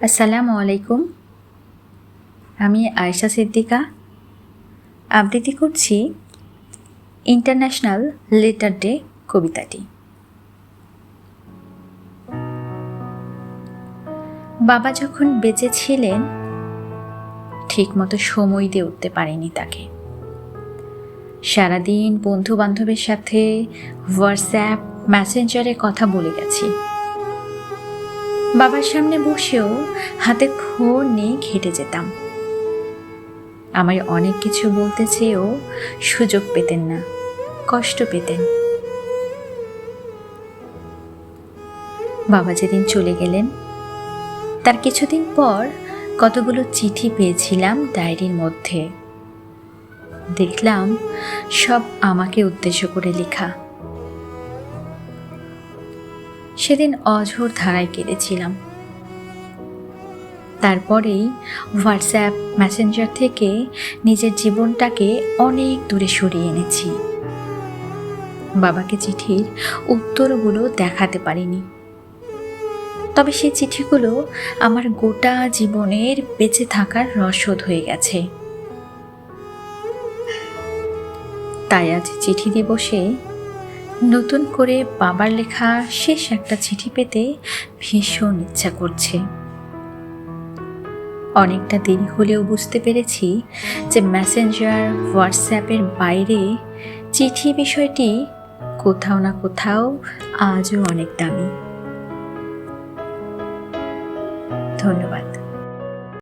আসসালামু আলাইকুম। আমি আয়েশা সিদ্দিকা। আবৃত্তি করছি ইন্টারন্যাশনাল লেটার ডে কবিতাটি। বাবা যখন বেঁচে ছিলেন, ঠিকমতো সময় দিয়ে উঠতে পারেনি তাকে। সারাদিন বন্ধু বান্ধবের সাথে হোয়াটসঅ্যাপ, মেসেঞ্জারে কথা বলে গেছি। বাবার সামনে বসেও হাতে খো নিয়ে ঘেটে যেতাম। আমায় অনেক কিছু বলতে চেয়েও সুযোগ পেতেন না, কষ্ট পেতেন। বাবা যেদিন চলে গেলেন, তার কিছুদিন পর কতগুলো চিঠি পেয়েছিলাম ডায়েরির মধ্যে। দেখলাম সব আমাকে উদ্দেশ্য করে লেখা। সেদিন অঝোর ধারায় কেঁদেছিলাম। তারপরেই হোয়াটসঅ্যাপ মেসেঞ্জার থেকে নিজের জীবনটাকে অনেক দূরে সরিয়ে এনেছি। বাবাকে চিঠির উত্তরগুলো দেখাতে পারিনি। তবে সেই চিঠিগুলো আমার গোটা জীবনের বেঁচে থাকার রসদ হয়ে গেছে। তাই আজ চিঠি দিবসে নতুন করে বাবার লেখা শেষ একটা চিঠি পেতে ভীষণ ইচ্ছা করছে। অনেকটা দেরি হলেও বুঝতে পেরেছি যে মেসেঞ্জার হোয়াটসঅ্যাপের বাইরে চিঠি বিষয়টি কোথাও না কোথাও আজও অনেক দামি। ধন্যবাদ।